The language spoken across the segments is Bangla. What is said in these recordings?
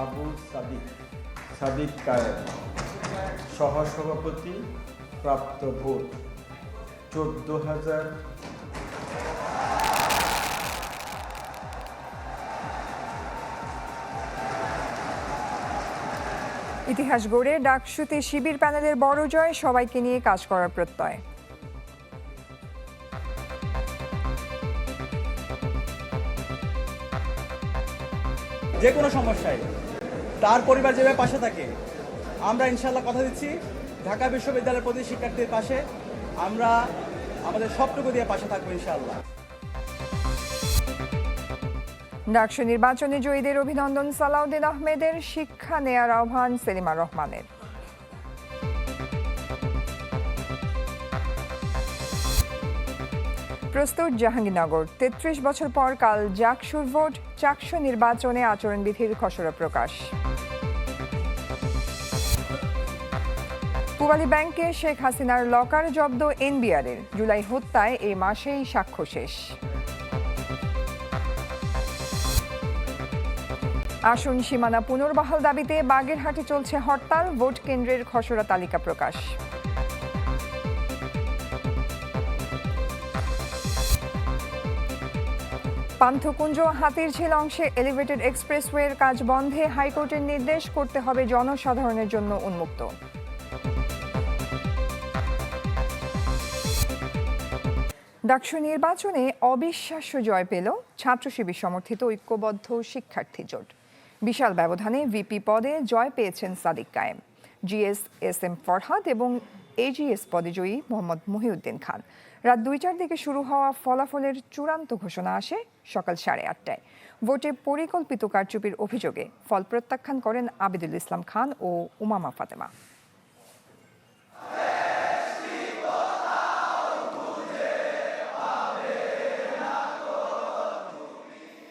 আবু সাদিক সাদিক কায়েম। সহসভাপতি প্রাপ্ত ভোট চোদ্দ হাজার ইতিহাস গড়ে ডাকসুতে শিবির প্যানেলের বড় জয় সবাইকে নিয়ে কাজ করার প্রত্যয়। যে কোনো সমস্যায় তার পরিবার যেভাবে পাশে থাকে, আমরা ইনশাল্লাহ কথা দিচ্ছি। ঢাকা বিশ্ববিদ্যালয়ের প্রতি শিক্ষার্থীর পাশে। আমরা আমাদের সবটুকু দিয়ে পাশে থাকব ইনশাল্লাহ ডাকসু নির্বাচনে জয়ীদের অভিনন্দন সালাউদ্দিন আহমেদের শিক্ষা নেয়ার আহ্বান সেলিমা রহমানের। প্রস্তুত জাহাঙ্গীরনগর। তেত্রিশ বছর পর কাল জাকসুর ভোট, চাকসু নির্বাচনে আচরণবিধির খসড়া প্রকাশ। পূবালী ব্যাংকে শেখ হাসিনার লকার জব্দ এনবিআরের। জুলাই হত্যায় এই মাসেই সাক্ষ্য শেষ। আসন সীমানা পুনর্বহাল দাবিতে বাগেরহাটে চলছে হরতাল, ভোট কেন্দ্রের খসড়া তালিকা প্রকাশ। পান্থকুঞ্জ হাতির ঝিল অংশে এলিভেটেড এক্সপ্রেসওয়ের কাজ বন্ধে হাইকোর্টের নির্দেশ করতে হবে জনসাধারণের জন্য উন্মুক্ত। ডাকসু নির্বাচনে অবিশ্বাস্য জয় পেল ছাত্র শিবির সমর্থিত ঐক্যবদ্ধ শিক্ষার্থী জোট। বিশাল ব্যবধানে ভিপি পদে জয় পেয়েছেন সাদিক কায়েম। জিএস এস এম ফরহাদ এবং এজিএস পদে জয়ী মোহাম্মদ মহিউদ্দিন খান। রাত দুইটার দিকে শুরু হওয়া ফলাফলের চূড়ান্ত ঘোষণা আসে সকাল সাড়ে আটটায়। ভোটে পরিকল্পিত কারচুপির অভিযোগে ফল প্রত্যাখ্যান করেন আবিদুল ইসলাম খান ও উমামা ফাতেমা।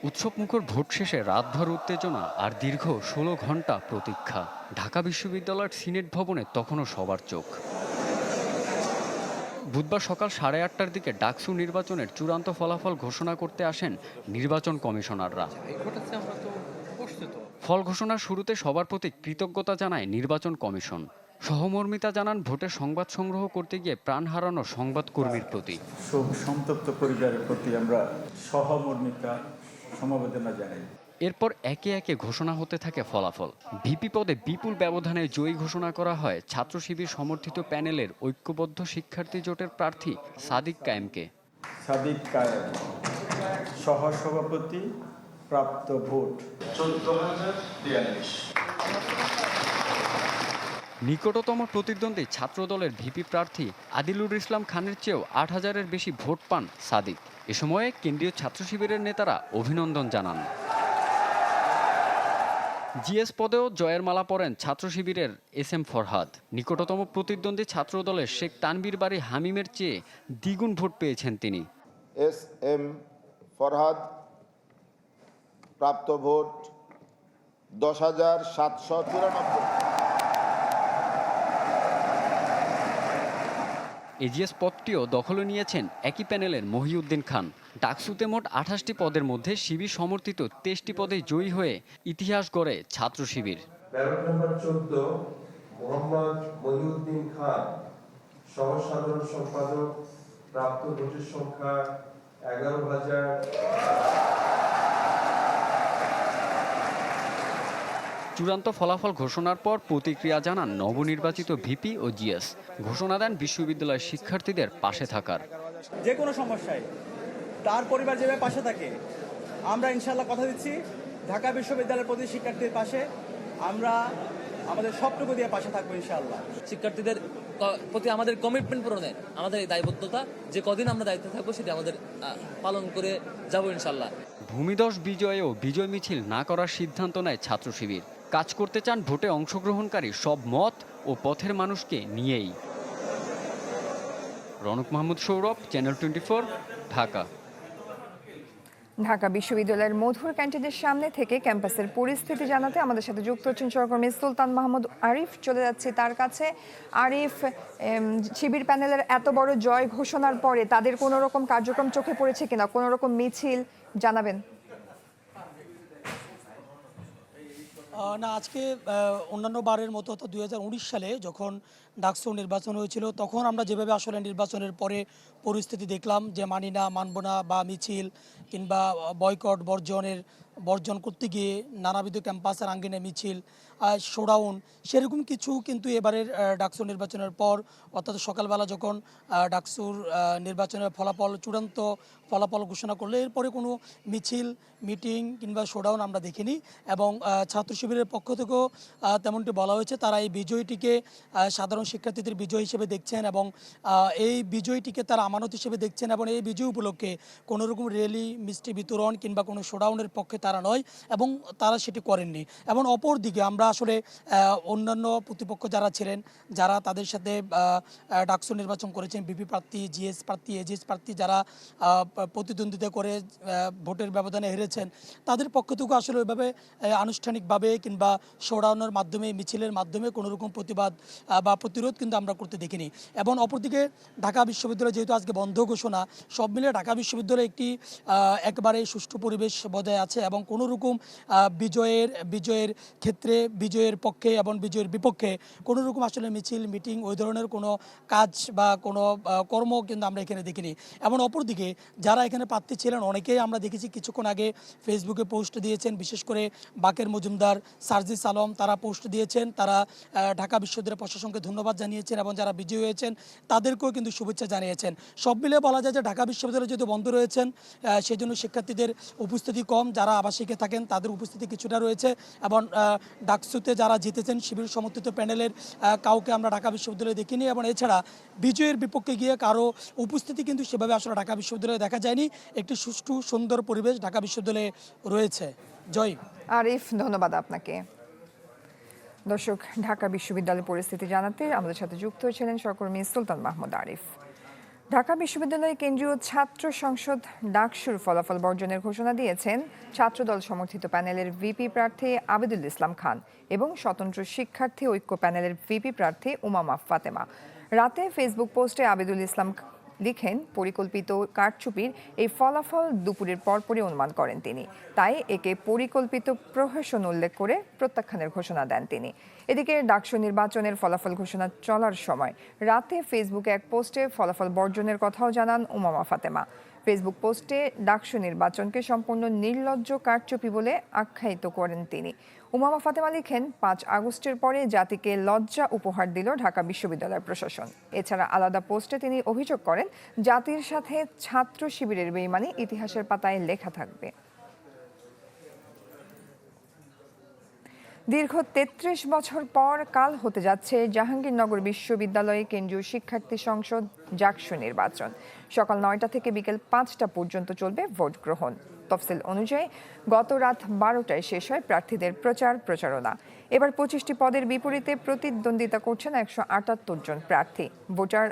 উৎসবমুখর ভোট শেষে রাতভর উত্তেজনা আর দীর্ঘ ষোলো ঘণ্টা প্রতীক্ষা। ঢাকা বিশ্ববিদ্যালয়ের সিনেট ভবনে তখনও সবার চোখ। বুধবার সকাল সাড়ে আটটার দিকে ডাকসু নির্বাচনের চূড়ান্ত ফলাফল ঘোষণা করতে আসেন নির্বাচন কমিশনাররা। ফল ঘোষণার শুরুতে সবার প্রতি কৃতজ্ঞতা জানায় নির্বাচন কমিশন। সহমর্মিতা জানান ভোটের সংবাদ সংগ্রহ করতে গিয়ে প্রাণ হারানো সংবাদকর্মীর প্রতি। শোক সন্তপ্ত পরিবারের প্রতি আমরা সহমর্মিতা সমবেদনা জানাই। এরপর একে একে ঘোষণা হতে থাকে ফলাফল। ভিপি পদে বিপুল ব্যবধানে জয়ী ঘোষণা করা হয় ছাত্র শিবির সমর্থিত প্যানেলের ঐক্যবদ্ধ শিক্ষার্থী জোটের প্রার্থী সাদিক কায়েমকে। সাদিক কায়েম সহসভাপতি প্রাপ্ত ভোট। চোদ্দ হাজার নিকটতম প্রতিদ্বন্দ্বী ছাত্রদলের ভিপি প্রার্থী আদিলুর ইসলাম খানের চেয়েও আট হাজারের বেশি ভোট পান সাদিক। এ সময়ে কেন্দ্রীয় ছাত্র শিবিরের নেতারা অভিনন্দন জানান। জিএস পদেও জয়ের মালা পরেন ছাত্র শিবিরের এস এম ফরহাদ। নিকটতম প্রতিদ্বন্দ্বী ছাত্র দলের শেখ তানবীর বাড়ি হামিমের চেয়ে দ্বিগুণ ভোট পেয়েছেন তিনি। এস এম ফরহাদ প্রাপ্ত ভোট দশ হাজার সাতশো চুরানব্বই। এজিএস পদটিও দখলে নিয়েছেন একই প্যানেলের মহিউদ্দিন খান। ডাকসুতে মোট আঠাশটি পদের মধ্যে শিবির সমর্থিত তেইশটি পদে জয়ী হয়ে ইতিহাস গড়ে ছাত্র শিবির। ব্যালট নাম্বার চোদ্দ মোহাম্মদ মহিউদ্দিন খান সহ সাধারণ সম্পাদক প্রাপ্ত ভোটের সংখ্যা এগারো হাজার। চূড়ান্ত ফলাফল ঘোষণার পর প্রতিক্রিয়া জানান নবনির্বাচিত ভিপি ও জিএস। ঘোষণা দেন বিশ্ববিদ্যালয়ের শিক্ষার্থীদের পাশে থাকার। যে কোনো সমস্যায় তার পরিবার যেভাবে পাশে থাকে আমরা ইনশাল্লাহ কথা দিচ্ছি। ঢাকা বিশ্ববিদ্যালয়ের প্রতি শিক্ষার্থীর পাশে আমরা আমাদের সবটুকু দিয়ে পাশে থাকব ইনশাল্লাহ শিক্ষার্থীদের প্রতি আমাদের কমিটমেন্ট পূরণে আমাদের এই দায়বদ্ধতা যে কদিন আমরা দায়িত্বে থাকব সেটা আমাদের পালন করে যাব ইনশাল্লাহ ভূমিদশ বিজয়েও বিজয় মিছিল না করার সিদ্ধান্ত নেয় ছাত্র শিবির। কাজ করতে চান ভোটে অংশগ্রহণকারী সব মত ও পথের মানুষকে নিয়েই। Ronak Mahmud Saurav channel twenty Dhaka. Dhaka বিশ্ববিদ্যালয়ের মধুর ক্যান্টিনের সামনে থেকে ক্যাম্পাসের পরিস্থিতি জানাতে আমাদের সাথে যুক্ত হচ্ছেন সহকর্মী সুলতান মাহমুদ আরিফ। চলে যাচ্ছে তার কাছে। আরিফ শিবির প্যানেলের এত বড় জয় ঘোষণার পরে তাদের কোনো রকম কার্যক্রম চোখে পড়েছে কিনা? কোনো রকম মিছিল জানাবেন? না, আজকে অন্যান্য বারের মতো, অর্থাৎ দুই সালে যখন ডাকসু নির্বাচন হয়েছিল, তখন আমরা যেভাবে আসলে নির্বাচনের পরে পরিস্থিতি দেখলাম যে মানি না মানব না বা মিছিল কিংবা বয়কট, বর্জনের বর্জন করতে গিয়ে নানাবিধ ক্যাম্পাসের আঙ্গিনে মিছিল শোডাউন, সেরকম কিছু কিন্তু এবারের ডাকসু নির্বাচনের পর, অর্থাৎ সকালবেলা যখন ডাকসুর নির্বাচনের ফলাফল, চূড়ান্ত ফলাফল ঘোষণা করলে, এরপরে কোনো মিছিল, মিটিং কিংবা শোডাউন আমরা দেখিনি এবং ছাত্র শিবিরের পক্ষ থেকেও তেমনটি বলা হয়েছে। তারা এই বিজয়টিকে সাধারণ শিক্ষার্থীদের বিজয় হিসেবে দেখছেন এবং এই বিজয়টিকে তারা আমানত হিসেবে দেখছেন এবং এই বিজয় উপলক্ষে কোনো রকম র্যালি, মিষ্টি বিতরণ কিংবা কোনো শোডাউনের পক্ষে তারা নয় এবং তারা সেটি করেননি। এবং অপর দিকে আমরা আসলে অন্যান্য প্রতিপক্ষ যারা ছিলেন, যারা তাদের সাথে ডাকসু নির্বাচন করেছেন, বিপি প্রার্থী, জিএস প্রার্থী, এজিএস প্রার্থী যারা প্রতিদ্বন্দ্বিতা করে ভোটের ব্যবধানে হেরেছেন, তাদের পক্ষ থেকেও আসলে ওইভাবে আনুষ্ঠানিকভাবে কিংবা শোডাউনের মাধ্যমে, মিছিলের মাধ্যমে কোনো রকম প্রতিবাদ বা প্রতিরোধ কিন্তু আমরা করতে দেখিনি। এবং অপরদিকে ঢাকা বিশ্ববিদ্যালয় যেহেতু আজকে বন্ধ ঘোষণা, সব মিলে ঢাকা বিশ্ববিদ্যালয় একটি একবারে সুষ্ঠু পরিবেশ বজায় আছে এবং কোনো রকম বিজয়ের বিজয়ের ক্ষেত্রে, বিজয়ের পক্ষে এবং বিজয়ের বিপক্ষে কোনো রকম আসলে মিছিল, মিটিং ওই ধরনের কোনো কাজ বা কোনো কর্ম কিন্তু আমরা এখানে দেখিনি। এবং অপরদিকে যারা এখানে প্রার্থী ছিলেন, অনেকেই আমরা দেখেছি কিছুক্ষণ আগে ফেসবুকে পোস্ট দিয়েছেন, বিশেষ করে বাকের মজুমদার, সার্জিস আলম, তারা পোস্ট দিয়েছেন, তারা ঢাকা বিশ্ববিদ্যালয় প্রশাসনকে ধন্যবাদ জানিয়েছেন এবং যারা বিজয়ী হয়েছেন, তাদেরকেও কিন্তু শুভেচ্ছা জানিয়েছেন। সব মিলে বলা যায় যে ঢাকা বিশ্ববিদ্যালয় যেহেতু বন্ধ রয়েছেন সেজন্য শিক্ষার্থীদের উপস্থিতি কম, যারা আবাসিকে থাকেন, তাদের উপস্থিতি কিছুটা রয়েছে এবং ডাকসুতে যারা জিতেছেন শিবির সমর্থিত প্যানেলের কাউকে আমরা ঢাকা বিশ্ববিদ্যালয়ে দেখিনি এবং এছাড়া বিজয়ের বিপক্ষে গিয়ে কারও উপস্থিতি কিন্তু সেভাবে আসলে ঢাকা বিশ্ববিদ্যালয়ে দেখা যায়নি। একটি সুষ্ঠু, সুন্দর পরিবেশ ঢাকা বিশ্ববিদ্যালয়ে রয়েছে। জয়। আরিফ, ধন্যবাদ আপনাকে। দর্শক, ঢাকা বিশ্ববিদ্যালয়ের পরিস্থিতি জানাতে আমাদের সাথে যুক্ত হয়েছিলেন সহকর্মী সুলতান মাহমুদ আরিফ। ঢাকা বিশ্ববিদ্যালয়ের কেন্দ্রীয় ছাত্র সংসদ ডাকসুর ফলাফল বর্জনের ঘোষণা দিয়েছেন ছাত্রদল সমর্থিত প্যানেলের ভিপি প্রার্থী আবিদুল ইসলাম খান এবং স্বতন্ত্র শিক্ষার্থী ঐক্য প্যানেলের ভিপি প্রার্থী উমামা ফাতেমা। রাতে ফেসবুক পোস্টে আবিদুল ইসলাম লিখেন পরিকল্পিত কারচুপির এই ফলাফল দুপুরের পরপরই অনুমান করেন তিনি। তাই একে পরিকল্পিত প্রহসন উল্লেখ করে প্রত্যাখ্যানের ঘোষণা দেন তিনি। এদিকে ডাকসু নির্বাচনের ফলাফল ঘোষণা চলার সময় রাতে ফেসবুকে এক পোস্টে ফলাফল বর্জনের কথাও জানান উমামা ফাতেমা। ফেসবুক পোস্টে ডাকসু নির্বাচনকে সম্পূর্ণ নির্লজ্জ কারচুপি বলে আখ্যায়িত করেন তিনি। উমামা ফাতেমা লিখেন, পাঁচ আগস্টের পরে জাতিকে লজ্জা উপহার দিল ঢাকা বিশ্ববিদ্যালয় প্রশাসন। এছাড়া আলাদা পোস্টে তিনি অভিযোগ করেন, জাতির সাথে ছাত্র শিবিরের বেইমানি ইতিহাসের পাতায় লেখা থাকবে। দীর্ঘ তেত্রিশ বছর পর কাল হতে যাচ্ছে জাহাঙ্গীরনগর বিশ্ববিদ্যালয়ে কেন্দ্রীয় শিক্ষার্থী সংসদ জাকসু নির্বাচন। সকাল নয়টা থেকে বিকেল পাঁচটা পর্যন্ত চলবে ভোট গ্রহণ। তফসিল অনুযায়ী গত রাত বারোটায় শেষ হয় প্রার্থীদের প্রচার প্রচারণা। এবার পঁচিশটি পদের বিপরীতে প্রতিদ্বন্দ্বিতা করছেন একশো আটাত্তর জন প্রার্থী। ভোটার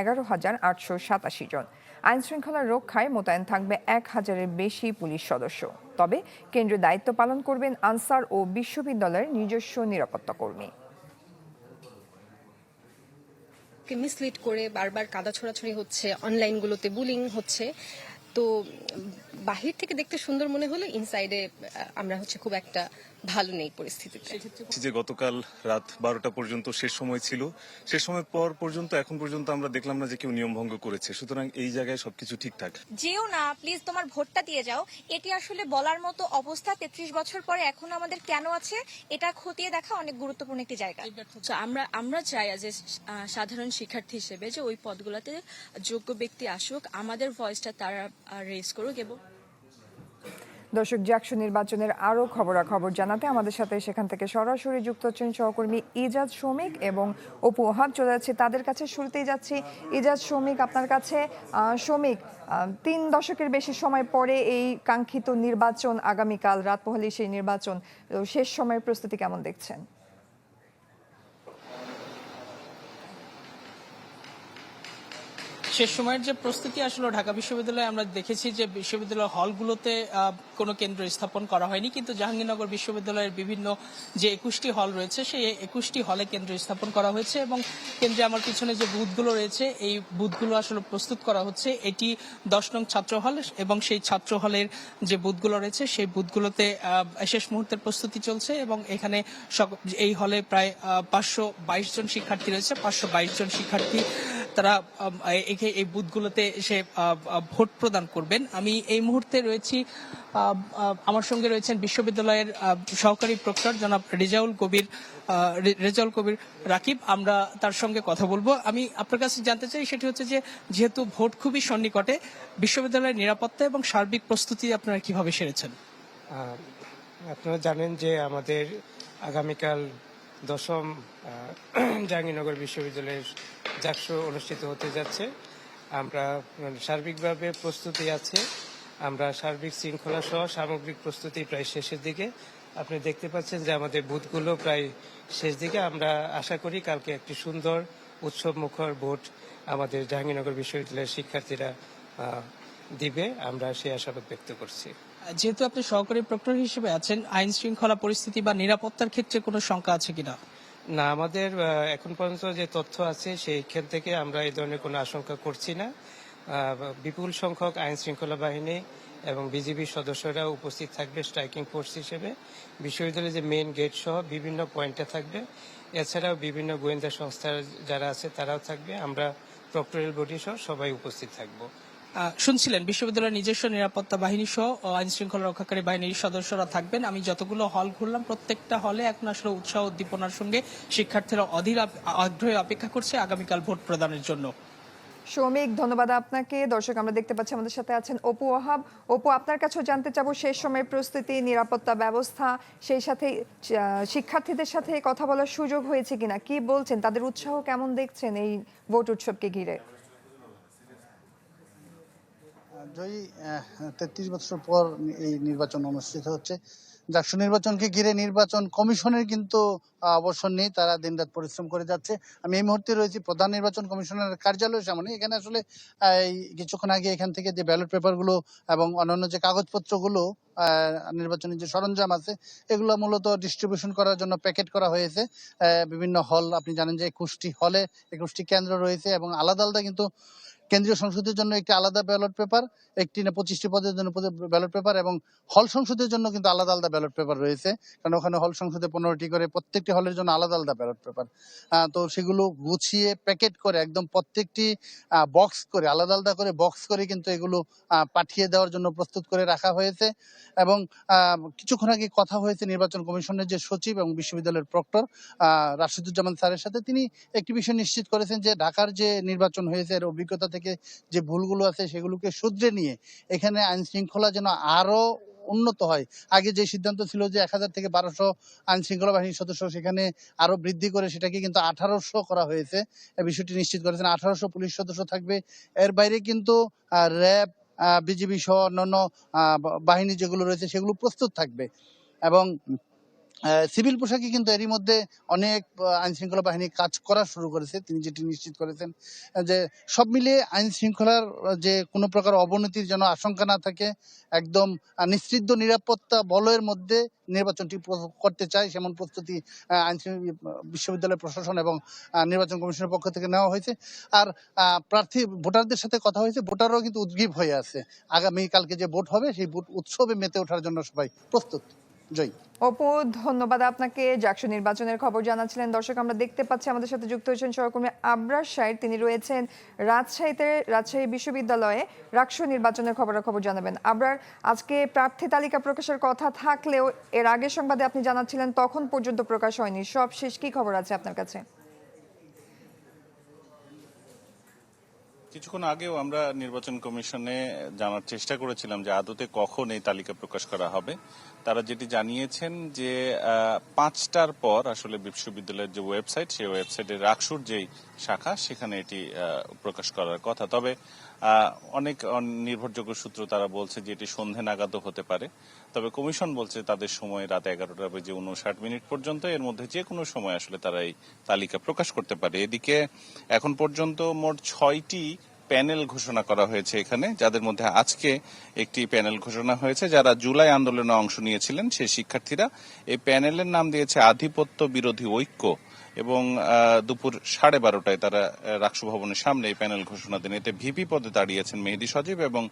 এগারো হাজার আটশো সাতাশি জন। আইন শৃঙ্খলা রক্ষায় মোতায়েন থাকবে এক হাজারের বেশি পুলিশ সদস্য। তবে কেন্দ্রীয় দায়িত্ব পালন করবেন আনসার ও বিশ্ববিদ্যালয়ের নিজস্ব নিরাপত্তা কর্মী। মিসলিড করে বারবার কাদা ছোড়াছড়ি হচ্ছে, অনলাইনগুলোতে বুলিং হচ্ছে। তো বাহির থেকে দেখতে সুন্দর মনে হলো ইনসাইডে আমরা হচ্ছে খুব একটা ভালো নেই পরিস্থিতিতে। যে গতকাল রাত বারোটা পর্যন্ত শেষ সময় ছিল সে সময় পর পর্যন্ত এখন পর্যন্ত আমরা দেখলাম না যে কেউ নিয়ম ভঙ্গ করেছে। সুতরাং এই জায়গায় সবকিছু ঠিকঠাক। যেও না প্লিজ তোমার ভোটটা দিয়ে যাও। এটি আসলে বলার মতো অবস্থা তেত্রিশ বছর পরে এখন আমাদের কেন আছে এটা খতিয়ে দেখা অনেক গুরুত্বপূর্ণ একটি জায়গা। আমরা আমরা চাই যে সাধারণ শিক্ষার্থী হিসেবে যে ওই পদগুলোতে যোগ্য ব্যক্তি আসুক আমাদের ভয়েসটা তারা রেজ করুক এবং দর্শক জাকসু নির্বাচনের আরও খবরাখবর জানাতে আমাদের সাথে সেখান থেকে সরাসরি যুক্ত হচ্ছেন সহকর্মী ইজাজ শ্রমিক এবং অপু ওহাব চলে যাচ্ছে তাদের কাছে। শুরুতেই যাচ্ছি ইজাজ শ্রমিক আপনার কাছে। শ্রমিক তিন দশকের বেশি সময় পরে এই কাঙ্ক্ষিত নির্বাচন আগামীকাল, রাত পোহালি সেই নির্বাচন শেষ সময়ের প্রস্তুতি কেমন দেখছেন? শেষ সময়ের যে প্রস্তুতি আসলে ঢাকা বিশ্ববিদ্যালয়ে আমরা দেখেছি যে বিশ্ববিদ্যালয় হলগুলোতে কোনো কেন্দ্র স্থাপন করা হয়নি। কিন্তু জাহাঙ্গীরনগর বিশ্ববিদ্যালয়ের বিভিন্ন যে একুশটি হল রয়েছে, সেই একুশটি হলে কেন্দ্র স্থাপন করা হয়েছে এবং কেন্দ্রে আমার পিছনে যে বুথগুলো রয়েছে, এই বুথগুলো আসলে প্রস্তুত করা হচ্ছে। এটি দশ নং ছাত্র হল এবং সেই ছাত্র হলের যে বুথগুলো রয়েছে, সেই বুথগুলোতে শেষ মুহূর্তের প্রস্তুতি চলছে এবং এখানে এই হলে প্রায় পাঁচশো বাইশ জন শিক্ষার্থী রয়েছে। পাঁচশো বাইশ জন শিক্ষার্থী তারা এই- বুথগুলোতে এসে ভোট প্রদান করবেন। আমি এই মুহূর্তে রয়েছি আমার সঙ্গে রয়েছেন বিশ্ববিদ্যালয়ের সহকারী প্রক্টর জনাব রেজাউল কবির রেজাউল কবির রাকিব। আমরা তার সঙ্গে কথা বলব। আমি আপনার কাছে জানতে চাই, সেটি হচ্ছে যে, যেহেতু ভোট খুবই সন্নিকটে, বিশ্ববিদ্যালয়ের নিরাপত্তা এবং সার্বিক প্রস্তুতি আপনারা কীভাবে সেরেছেন? আপনারা জানেন যে আমাদের আগামীকাল দশম জাহাঙ্গীরনগর বিশ্ববিদ্যালয়ের জাকসু অনুষ্ঠিত হতে যাচ্ছে। আমরা মানে, সার্বিকভাবে প্রস্তুতি আছে। আমরা সার্বিক শৃঙ্খলা সহ সামগ্রিক প্রস্তুতি প্রায় শেষের দিকে। আপনি দেখতে পাচ্ছেন যে আমাদের বুথগুলো প্রায় শেষ দিকে। আমরা আশা করি কালকে একটি সুন্দর উৎসব মুখর ভোট আমাদের জাহাঙ্গীরনগর বিশ্ববিদ্যালয়ের শিক্ষার্থীরা দিবে। আমরা সেই আশাবাদ ব্যক্ত করছি। যেহেতু আপনি সহকারী প্রক্টর হিসেবে আছেন, আইন শৃঙ্খলা পরিস্থিতি বা নিরাপত্তার ক্ষেত্রে কোনো শঙ্কা আছে কিনা? না, আমাদের এখন পর্যন্ত যে তথ্য আছে, সেইখান থেকে আমরা এই ধরনের কোনো আশঙ্কা করছি না। বিপুল সংখ্যক আইন শৃঙ্খলা বাহিনী এবং বিজিবি সদস্যরা উপস্থিত থাকবে স্ট্রাইকিং ফোর্স হিসেবে। বিশ্ববিদ্যালয়ের যে মেইন গেট সহ বিভিন্ন পয়েন্টে থাকবে। এছাড়াও বিভিন্ন গোয়েন্দা সংস্থার যারা আছে, তারাও থাকবে। আমরা প্রক্টোরিয়াল বডি সহ সবাই উপস্থিত থাকব। শুনছিলেন, বিশ্ববিদ্যালয়ের নিজস্ব নিরাপত্তা বাহিনী সহ আইন শৃঙ্খলা রক্ষাকারী বাহিনীর সদস্যরা থাকবেন। আমি যতগুলো হল ঘুরলাম, প্রত্যেকটা হলে এখন আসলে উৎসাহ উদ্দীপনার সঙ্গে শিক্ষার্থীরা অধীর আগ্রহে অপেক্ষা করছে আগামীকাল ভোট প্রদানের জন্য। সৌমিক ধন্যবাদ আপনাকে। দর্শক, আমরা দেখতে পাচ্ছি আমাদের সাথে আছেন অপু ওহাব। অপু, আপনার কাছেও জানতে চাবো, শেষ সময়ের প্রস্তুতি, নিরাপত্তা ব্যবস্থা, সেই সাথে শিক্ষার্থীদের সাথে কথা বলার সুযোগ হয়েছে কিনা? কি বলছেন? তাদের উৎসাহ কেমন দেখছেন এই ভোট উৎসবকে ঘিরে? জয়ী তেত্রিশ বছর পর এই নির্বাচন অনুষ্ঠিত হচ্ছে। ডাকসু নির্বাচনকে ঘিরে নির্বাচন কমিশনের কিন্তু অবসর নেই, তারা দিনরাত পরিশ্রম করে যাচ্ছে। আমি এই মুহূর্তে রয়েছি প্রধান নির্বাচন কমিশনারের কার্যালয়ের সামনে। এখানে আসলে কিছুক্ষণ আগে এখান থেকে যে ব্যালট পেপারগুলো এবং অন্যান্য যে কাগজপত্রগুলো নির্বাচনের যে সরঞ্জাম আছে, এগুলো মূলত ডিস্ট্রিবিউশন করার জন্য প্যাকেট করা হয়েছে। বিভিন্ন হল আপনি জানেন যে একুশটি হলে একুশটি কেন্দ্র রয়েছে এবং আলাদা আলাদা কিন্তু কেন্দ্রীয় সংসদের জন্য একটি আলাদা ব্যালট পেপার, একটি না পঁচিশটি পদের জন্য ব্যালট পেপার এবং হল সংসদের জন্য কিন্তু আলাদা আলাদা ব্যালট পেপার রয়েছে। কারণ ওখানে হল সংসদে পনেরোটি করে প্রত্যেকটি হলের জন্য আলাদা আলাদা ব্যালট পেপার। তো সেগুলো গুছিয়ে, প্যাকেট করে একদম প্রত্যেকটি বক্স করে, আলাদা আলাদা করে বক্স করে কিন্তু এগুলো পাঠিয়ে দেওয়ার জন্য প্রস্তুত করে রাখা হয়েছে। এবং কিছুক্ষণ আগে কথা হয়েছে নির্বাচন কমিশনের যে সচিব এবং বিশ্ববিদ্যালয়ের প্রক্টর রাশিদুজ্জামান স্যারের সাথে। তিনি একটি বিষয় নিশ্চিত করেছেন যে ঢাকার যে নির্বাচন হয়েছে, এর অভিজ্ঞতা থেকে যে ভুলগুলো আছে সেগুলোকে শুধরে নিয়ে এখানে আইন শৃঙ্খলা যেন আরও উন্নত হয়। আগে যে সিদ্ধান্ত ছিল যে এক হাজার থেকে বারোশো আইন শৃঙ্খলা বাহিনীর সদস্য সেখানে আরও বৃদ্ধি করে সেটাকে কিন্তু আঠারোশো করা হয়েছে। বিষয়টি নিশ্চিত করেছেন, আঠারোশো পুলিশ সদস্য থাকবে। এর বাইরে কিন্তু র্যাব বিজিবি সহ অন্যান্য বাহিনী যেগুলো রয়েছে সেগুলো প্রস্তুত থাকবে। এবং সিভিল পোশাকে কিন্তু এরই মধ্যে অনেক আইন শৃঙ্খলা বাহিনী কাজ করা শুরু করেছে। তিনি যেটি নিশ্চিত করেছেন যে সব মিলিয়ে আইন শৃঙ্খলার যে কোনো প্রকার অবনতির যেন আশঙ্কা না থাকে একদম আহ, নিশ্চিদ্র নিরাপত্তা বলয়ের মধ্যে নির্বাচনটি করতে চায় সেমন প্রস্তুতি আইন বিশ্ববিদ্যালয় প্রশাসন এবং নির্বাচন কমিশনের পক্ষ থেকে নেওয়া হয়েছে। আর প্রার্থী ভোটারদের সাথে কথা হয়েছে ভোটাররাও কিন্তু উদ্গ্রীব হয়ে আছে। আগামী কালকে যে ভোট হবে সেই ভোট উৎসবে মেতে ওঠার জন্য সবাই প্রস্তুত। জয়। অপু ধন্যবাদ আপনাকে। জাকসু নির্বাচনের খবর জানাচ্ছিলেন। দর্শক আমরা দেখতে পাচ্ছি আমাদের সাথে যুক্ত হয়েছেন সহকর্মী আবরার সাহেব তিনি রয়েছেন রাজশাহীতে রাজশাহী বিশ্ববিদ্যালয়ে। রাকসু নির্বাচনের খবরাখবর জানাবেন। আবরার আজকে প্রার্থী তালিকা প্রকাশের কথা থাকলেও এর আগের সংবাদে আপনি জানাচ্ছিলেন তখন পর্যন্ত প্রকাশ হয়নি। সব শেষ কি খবর আছে আপনার কাছে? কিছুক্ষণ আগেও আমরা নির্বাচন কমিশনে জানার চেষ্টা করেছিলাম যে আদতে কখন এই তালিকা প্রকাশ করা হবে। তারা যেটি জানিয়েছেন যে পাঁচটার পর আসলে বিশ্ববিদ্যালয়ের যে ওয়েবসাইট, সেই ওয়েবসাইটে রাকসুর যেই শাখা, সেখানে এটি প্রকাশ করার কথা। তবে অনেক নির্ভরযোগ্য সূত্র তারা বলছে যে, এটি সন্ধে নাগাদও হতে পারে। তবে কমিশন বলছে তাদের সময় রাত এগারোটা বেজে উনষাট মিনিট পর্যন্ত। এর মধ্যে যে কোনো সময় আসলে তারা এই তালিকা প্রকাশ করতে পারে। এদিকে, এখন পর্যন্ত মোট ছয়টি প্যানেল ঘোষণা করা হয়েছে এখানে যাদের মধ্যে আজকে একটি প্যানেল ঘোষণা হয়েছে। যারা জুলাই আন্দোলনে অংশ নিয়েছিলেন সেই শিক্ষার্থীরা এই প্যানেলের নাম দিয়েছে আধিপত্য বিরোধী ঐক্য এবং দুপুর সাড়ে বারোটায় তারা আহ, রাকসু ভবনের সামনে এই প্যানেল ঘোষণা দেন। এতে ভিপি পদে দাঁড়িয়েছেন মেহেদি সজীব এবং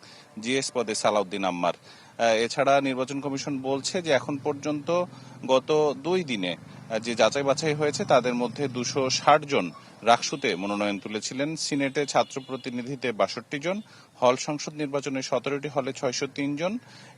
জিএস পদে সালাউদ্দিন আম্মার। এছাড়া নির্বাচন কমিশন বলছে যে এখন পর্যন্ত গত দুই দিনে যে যাচাই বাছাই হয়েছে, তাদের মধ্যে দুশো ষাট জন রাকসুতে মনোনয়ন তুলেছিলেন। সিনেটে ছাত্র প্রতিনিধিতে বাষট্টি জন হল সংসদ নির্বাচনে সতেরোটি হলে ছয়শো তিন জন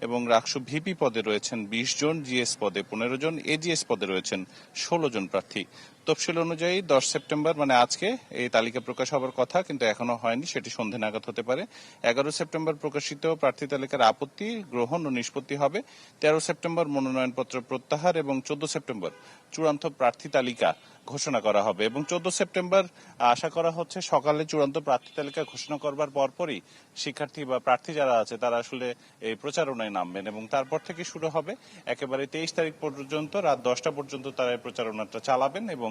এবং রাকসু ভিপি পদে রয়েছেন বিশ জন, জিএস পদে পনেরো জন, এজিএস পদে রয়েছেন ষোলো জন প্রার্থী। তফসিল অনুযায়ী দশ সেপ্টেম্বর মানে আজকে, এই তালিকা প্রকাশ হওয়ার কথা, কিন্তু এখনও হয়নি, সেটি সন্ধে নাগাদ হতে পারে। এগারো সেপ্টেম্বর প্রকাশিত প্রার্থী তালিকার আপত্তি গ্রহণ ও নিষ্পত্তি হবে। তেরো সেপ্টেম্বর মনোনয়নপত্র প্রত্যাহার এবং চোদ্দ সেপ্টেম্বর চূড়ান্ত প্রার্থী তালিকা। ঘোষণা করা হবে। এবং চোদ্দ সেপ্টেম্বর আশা করা হচ্ছে সকালে চূড়ান্ত প্রার্থী তালিকা ঘোষণা করবার পরপরই শিক্ষার্থী বা প্রার্থী যারা আছে, তারা আসলে এই প্রচারণায় নামবেন এবং তারপর থেকে শুরু হবে একেবারে তেইশ তারিখ পর্যন্ত, রাত দশটা পর্যন্ত তারা এই প্রচারণাটা চালাবেন এবং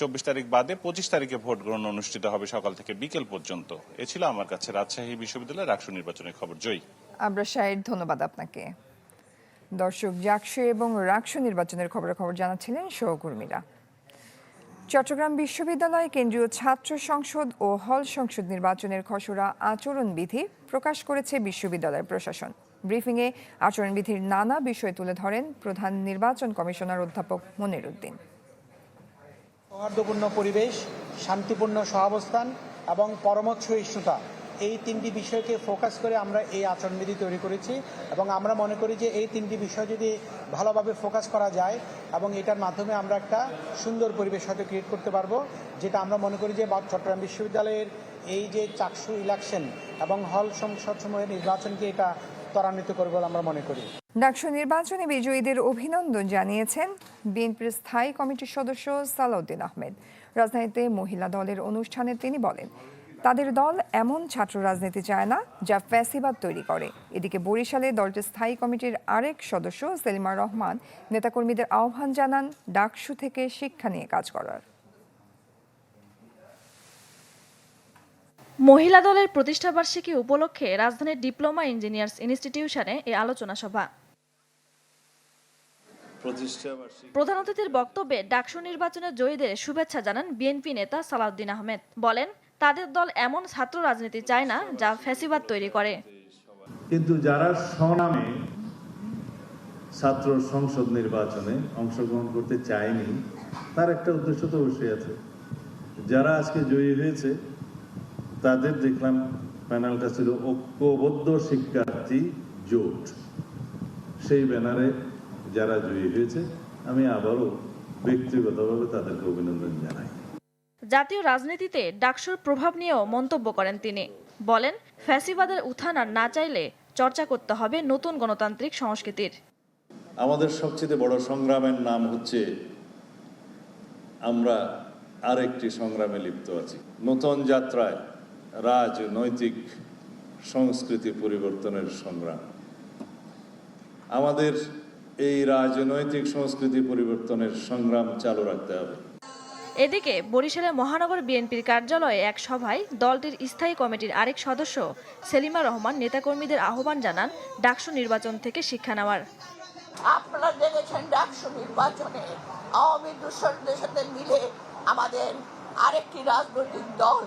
চব্বিশ তারিখ বাদে পঁচিশ তারিখে ভোট গ্রহণ অনুষ্ঠিত হবে সকাল থেকে বিকেল পর্যন্ত। এ ছিল আমার কাছে রাজশাহী বিশ্ববিদ্যালয়ের রাকসু নির্বাচনের খবর। জয়ী। আমরা শাহের ধন্যবাদ আপনাকে। দর্শক জাকসু এবং রাকসু নির্বাচনের খবরাখবর জানাচ্ছিলেন সহকর্মীরা। চট্টগ্রাম বিশ্ববিদ্যালয় কেন্দ্রীয় ছাত্র সংসদ ও হল সংসদ নির্বাচনের খসড়া আচরণবিধি প্রকাশ করেছে বিশ্ববিদ্যালয় প্রশাসন। ব্রিফিংয়ে আচরণবিধির নানা বিষয় তুলে ধরেন প্রধান নির্বাচন কমিশনার অধ্যাপক মনির উদ্দিন। সৌহার্দ্যপূর্ণ পরিবেশ, শান্তিপূর্ণ সহাবস্থান এবং পরমত সহিষ্ণুতা এই তিনটি বিষয়কে ফোকাস করে আমরা এই আচরণবিধি তৈরি করেছি এবং আমরা মনে করি যে এই তিনটি বিষয় যদি ভালোভাবে ফোকাস করা যায় এবং এটার মাধ্যমে আমরা একটা সুন্দর পরিবেশ হয়তো ক্রিয়েট করতে পারব, যেটা আমরা মনে করি যে চট্টগ্রাম বিশ্ববিদ্যালয়ের এই যে চাকসু ইলেকশন এবং হল সংসদ সমূহের নির্বাচনকে এটা ত্বরান্বিত করবে বলে আমরা মনে করি। ডাকসু নির্বাচনে বিজয়ীদের অভিনন্দন জানিয়েছেন বিএনপির স্থায়ী কমিটির সদস্য সালাউদ্দিন আহমেদ। রাজধানীতে মহিলা দলের অনুষ্ঠানে তিনি বলেন তাদের দল এমন ছাত্র রাজনীতি চায় না যা ফ্যাসিবাদ তৈরি করে। এদিকে বরিশালে দলটির স্থায়ী কমিটির আরেক সদস্য সেলিমা রহমান নেতাকর্মীদের আহ্বান জানান ডাকসু থেকে শিক্ষা নিয়ে কাজ করার। মহিলা দলের প্রতিষ্ঠাবার্ষিকী উপলক্ষে রাজধানীর ডিপ্লোমা ইঞ্জিনিয়ার্স ইনস্টিটিউশনে এই আলোচনা সভা। প্রধান অতিথির বক্তব্যে ডাকসু নির্বাচনের জয়ীদের শুভেচ্ছা জানান বিএনপি নেতা সালাউদ্দিন আহমেদ। বলেন তাদের দল এমন ছাত্র রাজনীতি চায় না যা ফ্যাসিবাদ তৈরি করে। কিন্তু যারা স্বনামে ছাত্র সংসদ নির্বাচনে অংশগ্রহণ করতে চায়নি, তার একটা উদ্দেশ্য তো অবশ্যই আছে। যারা আজকে জয়ী হয়েছে, তাদের দেখলাম প্যানেলটা ছিল ঐক্যবদ্ধ শিক্ষার্থী জোট। সেই ব্যানারে যারা জয়ী হয়েছে, আমি আবারও ব্যক্তিগতভাবে তাদেরকে অভিনন্দন জানাই। জাতীয় রাজনীতিতে ডাকসুর প্রভাব নিয়েও মন্তব্য করেন তিনি। বলেন, ফ্যাসিবাদের উত্থান আর না চাইলে চর্চা করতে হবে নতুন গণতান্ত্রিক সংস্কৃতির। আমাদের সবচেয়ে বড় সংগ্রামের নাম হচ্ছে, আমরা আরেকটি সংগ্রামে লিপ্ত আছি। নতুন যাত্রায় রাজনৈতিক সংস্কৃতি পরিবর্তনের সংগ্রাম। আমাদের এই রাজনৈতিক সংস্কৃতি পরিবর্তনের সংগ্রাম চালু রাখতে হবে। এদিকে বরিশালে মহানগর বিএনপির কার্যালয়ে এক সভায় দলটির স্থায়ী কমিটির আরেক সদস্য সেলিমা রহমান নেতাকর্মীদের আহ্বান জানান ডাকসু নির্বাচন থেকে শিক্ষা নেওয়ার। আপনারা দেখেছেন ডাকসু নির্বাচনে আওয়ামী দূষণদের সাথে মিলে আমাদের আরেকটি রাজনৈতিক দল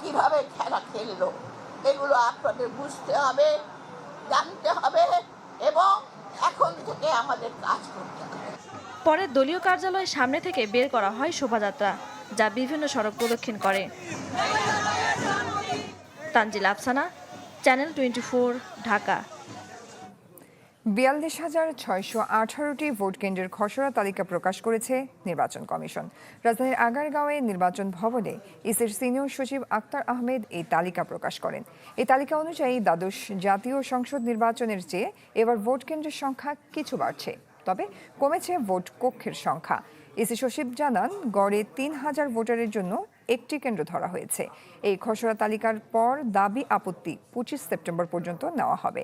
কীভাবে খেলা খেললো, এগুলো আপনাদের বুঝতে হবে, জানতে হবে এবং এখন থেকে আমাদের কাজ করতে হবে। পরে দলীয় কার্যালয়ের সামনে থেকে বের করা হয় শোভাযাত্রা, যা বিভিন্ন সড়ক প্রদক্ষিণ করে। Tanzil Afsana, channel twenty Dhaka. বিয়াল্লিশ হাজার ছয়শো আঠারোটি ভোট কেন্দ্রের খসড়া তালিকা প্রকাশ করেছে নির্বাচন কমিশন। রাজধানীর আগারগাঁওয়ে নির্বাচন ভবনে ইসির সিনিয়র সচিব আক্তার আহমেদ এই তালিকা প্রকাশ করেন। এই তালিকা অনুযায়ী দ্বাদশ জাতীয় সংসদ নির্বাচনের চেয়ে এবার ভোট কেন্দ্রের সংখ্যা কিছু বাড়ছে। তবে কমেছে ভোট কক্ষের সংখ্যা। ইসি সচিব জানান, গড়ে তিন হাজার ভোটারের জন্য একটি কেন্দ্র ধরা হয়েছে। এই খসড়া তালিকার পর দাবি আপত্তি পঁচিশ সেপ্টেম্বর পর্যন্ত নেওয়া হবে।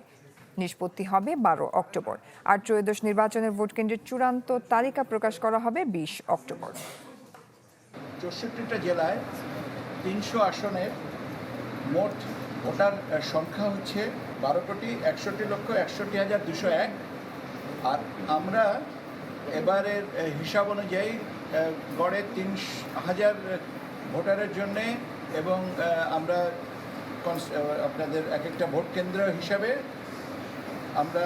নিষ্পত্তি হবে বারো অক্টোবর। আর ত্রয়োদশ নির্বাচনের ভোট কেন্দ্রের চূড়ান্ত তালিকা প্রকাশ করা হবে বিশ অক্টোবর। চৌষট্টিটা জেলায় তিনশো আসনের মোট ভোটার সংখ্যা হচ্ছে বারো কোটি একষট্টি লক্ষ একষট্টি হাজার দুশো এক। আর আমরা এবারের হিসাব অনুযায়ী গড়ে তিন হাজার ভোটারের জন্যে এবং আমরা আপনাদের এক একটা ভোট কেন্দ্র হিসাবে আমরা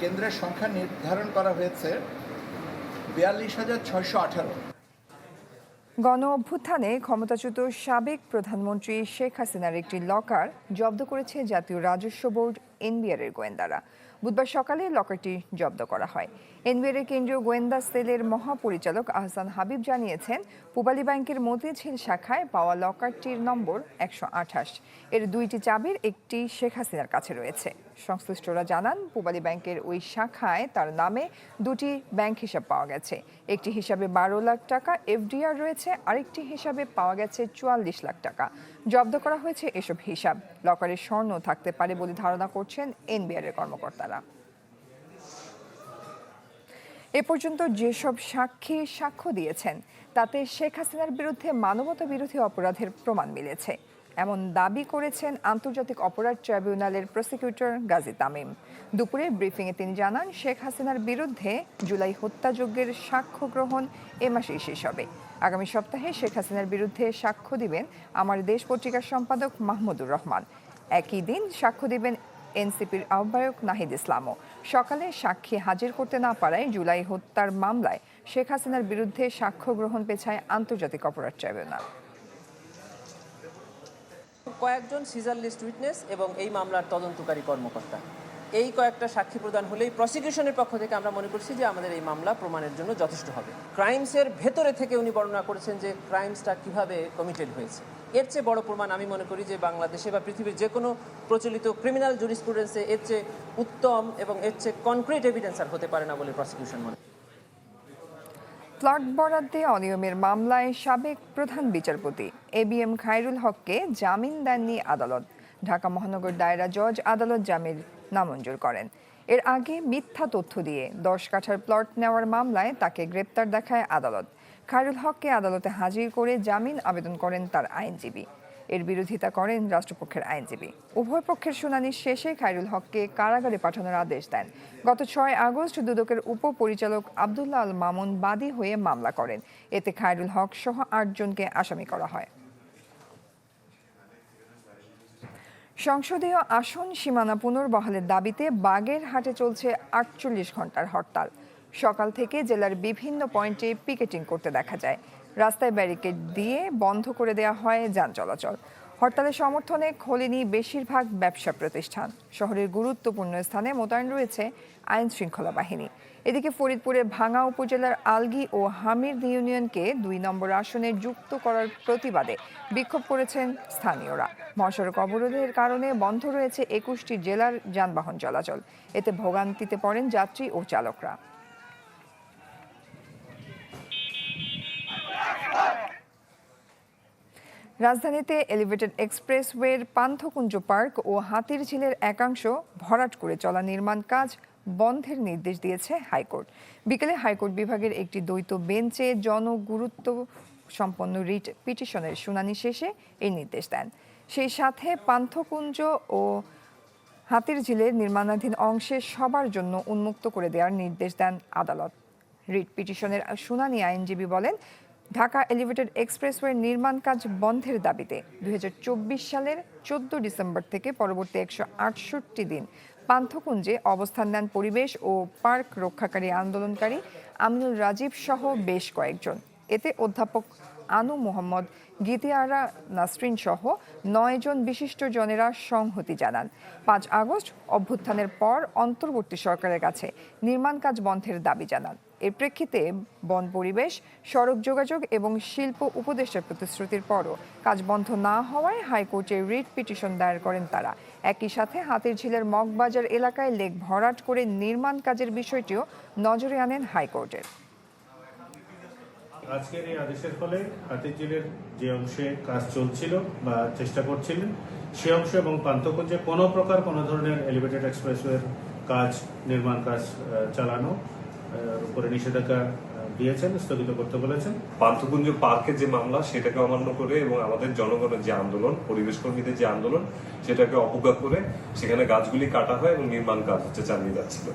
কেন্দ্রের সংখ্যা নির্ধারণ করা হয়েছে বিয়াল্লিশ হাজার ছয়শো আঠারো। গণ অভ্যুত্থানে ক্ষমতাচ্যুত সাবেক প্রধানমন্ত্রী শেখ হাসিনার একটি লকার জব্দ করেছে জাতীয় রাজস্ব বোর্ড এনবিআর এর গোয়েন্দারা। বুধবার সকালে লকারটি জব্দ করা হয়। এনবিআর এর কেন্দ্রীয় গোয়েন্দা সেলের মহাপরিচালক আহসান হাবিব জানিয়েছেন, পূবালী ব্যাংকের মতিঝিল শাখায় পাওয়া লকারটির নম্বর একশো আঠাশ। এর দুইটি চাবির একটি শেখ হাসিনার কাছে রয়েছে। সংশ্লিষ্টরা জানান, পূবালী ব্যাংকের ওই শাখায় তার নামে দুটি ব্যাংক হিসাব পাওয়া গেছে। একটি হিসাবে বারো লাখ টাকা এফডিআর রয়েছে, আরেকটি হিসাবে পাওয়া গেছে চুয়াল্লিশ লাখ টাকা। জব্দ করা হয়েছে এসব হিসাব। লকারে স্বর্ণ থাকতে পারে বলে ধারণা করছেন এনবিআরের কর্মকর্তারা। এ পর্যন্ত যেসব সাক্ষী সাক্ষ্য দিয়েছেন, তাতে শেখ হাসিনার বিরুদ্ধে মানবতা বিরোধী অপরাধের প্রমাণ মিলেছে। এমন দাবি করেছেন আন্তর্জাতিক অপরাধ ট্রাইব্যুনালের প্রসিকিউটর গাজী তামিম। দুপুরে ব্রিফিংয়ে তিনি জানান, শেখ হাসিনার বিরুদ্ধে জুলাই হত্যাযজ্ঞের সাক্ষ্য গ্রহণ এ মাসেই শেষ হবে। আগামী সপ্তাহে শেখ হাসিনার বিরুদ্ধে সাক্ষ্য দিবেন আমার দেশ পত্রিকার সম্পাদক মাহমুদুর রহমান। একই দিন সাক্ষ্য দিবেন এনসিপির আহ্বায়ক নাহিদ ইসলামও। সকালে সাক্ষী হাজির করতে না পারায় জুলাই হত্যার মামলায় শেখ হাসিনার বিরুদ্ধে সাক্ষ্য গ্রহণ পেছায় আন্তর্জাতিক অপরাধ ট্রাইব্যুনাল। কয়েকজন সিজার লিস্ট উইটনেস এবং এই মামলার তদন্তকারী কর্মকর্তা। এই কয়েকটা সাক্ষী প্রদান হলেই প্রসিকিউশনের পক্ষ থেকে আমরা মনে করছি যে আমাদের এই মামলা প্রমাণের জন্য যথেষ্ট হবে। ক্রাইমসের ভেতরে থেকে উনি বর্ণনা করেছেন যে ক্রাইমসটা কীভাবে কমিটেড হয়েছে। এর চেয়ে বড় প্রমাণ আমি মনে করি যে বাংলাদেশে বা পৃথিবীর যে কোনো প্রচলিত ক্রিমিনাল জুরিস্প্রুডেন্সে এর চেয়ে উত্তম এবং এর চেয়ে কনক্রিট এভিডেন্স আর হতে পারে না বলে প্রসিকিউশন মনে প্লট বরাদ্দে অনিয়মের মামলায় সাবেক প্রধান বিচারপতি এ বি এম খায়রুল হককে জামিন দেননি আদালত। ঢাকা মহানগর দায়রা জজ আদালত জামিন নামঞ্জুর করেন। এর আগে মিথ্যা তথ্য দিয়ে দশ কাঠার প্লট নেওয়ার মামলায় তাকে গ্রেপ্তার দেখায় আদালত। খায়রুল হককে আদালতে হাজির করে জামিন আবেদন করেন তার আইনজীবী। এর বিরোধিতা করেন রাষ্ট্রপক্ষের আইনজীবী। উভয় পক্ষের শুনানি শেষে খায়রুল হককে কারাগারে পাঠানোর আদেশ দেন। গত ছয় আগস্ট দুদকের উপপরিচালক আবদুল্লাহ আল মামুন বাদী হয়ে মামলা করেন। এতে খায়রুল হক সহ আটজনকে আসামি করা হয়। সংসদীয় আসন সীমানা পুনর্বহালের দাবিতে বাগের হাটে চলছে আটচল্লিশ ঘণ্টার হরতাল। সকাল থেকে জেলার বিভিন্ন পয়েন্টে পিকেটিং করতে দেখা যায়। রাস্তায় ব্যারিকেড দিয়ে বন্ধ করে দেওয়া হয় যান চলাচল। হরতালের সমর্থনে খোলেনি বেশিরভাগ ব্যবসা প্রতিষ্ঠান। শহরের গুরুত্বপূর্ণ স্থানে মোতায়েন রয়েছে আইন শৃঙ্খলা বাহিনী। এদিকে ফরিদপুরের ভাঙা উপজেলার আলগি ও হামির ইউনিয়নকে দুই নম্বর আসনে যুক্ত করার প্রতিবাদে বিক্ষোভ করেছেন স্থানীয়রা। মহাসড়ক অবরোধের কারণে বন্ধ রয়েছে একুশটি জেলার যানবাহন চলাচল। এতে ভোগান্তিতে পড়েন যাত্রী ও চালকরা। রাজধানীতে এলিভেটেড এক্সপ্রেসওয়ের পান্থকুঞ্জ পার্ক ও হাতির ঝিলের একাংশ ভরাট করে চলা নির্মাণ কাজ বন্ধের নির্দেশ দিয়েছে হাইকোর্ট। বিকেলে হাইকোর্ট বিভাগের একটি দ্বৈত বেঞ্চে জনগুরুত্ব সম্পন্ন রিট পিটিশনের শুনানি শেষে এই নির্দেশ দেন। সেই সাথে পান্থকুঞ্জ ও হাতির ঝিলের নির্মাণাধীন অংশে সবার জন্য উন্মুক্ত করে দেওয়ার নির্দেশ দেন আদালত। রিট পিটিশনের শুনানি আইনজীবী বলেন, ঢাকা এলিভেটেড এক্সপ্রেসওয়ে নির্মাণ কাজ বন্ধের দাবিতে দুই হাজার চব্বিশ সালের চোদ্দ ডিসেম্বর থেকে পরবর্তী একশো আটষট্টি দিন পান্থকুঞ্জে অবস্থান নেন পরিবেশ ও পার্ক রক্ষাকারী আন্দোলনকারী আমিনুল রাজীব সহ বেশ কয়েকজন। এতে অধ্যাপক আনু মোহাম্মদ গীতিয়ারা নাসরিন সহ নয় জন বিশিষ্ট জনেরা সংহতি জানান। পাঁচ আগস্ট অভ্যুত্থানের পর অন্তর্বর্তী সরকারের কাছে নির্মাণ কাজ বন্ধের দাবি জানান। এর প্রেক্ষিতে বন পরিবেশ, সড়ক যোগাযোগ এবং শিল্প উপদেষ্টার প্রতিশ্রুতির পরও কাজ বন্ধ না হওয়ায় হাইকোর্টে রিট পিটিশন দায়ের করেন তারা। একই সাথে হাতির ঝিলের মগবাজার এলাকায় লেক ভরাট করে নির্মাণ কাজের বিষয়টিও নজরে আনেন হাইকোর্টের। আজকের এই আদেশের ফলে হাতিঝিলের যে অংশে কাজ চলছিল বা চেষ্টা করছিলেন, সে অংশ এবং পান্থকুঞ্জে কোনো প্রকার কোনো ধরনের এলিভেটেড এক্সপ্রেসওয়ের কাজ, নির্মাণ কাজ চালানো উপরে নিষেধাজ্ঞা দিয়েছেন, স্থগিত করতে বলেছেন। পান্থকুঞ্জ পার্কের যে মামলা, সেটাকে অমান্য করে এবং আমাদের জনগণের যে আন্দোলন, পরিবেশ কর্মীদের যে আন্দোলন, সেটাকে অবজ্ঞা করে সেখানে গাছগুলি কাটা হয় এবং নির্মাণ কাজ হচ্ছে চালিয়ে যাচ্ছিল।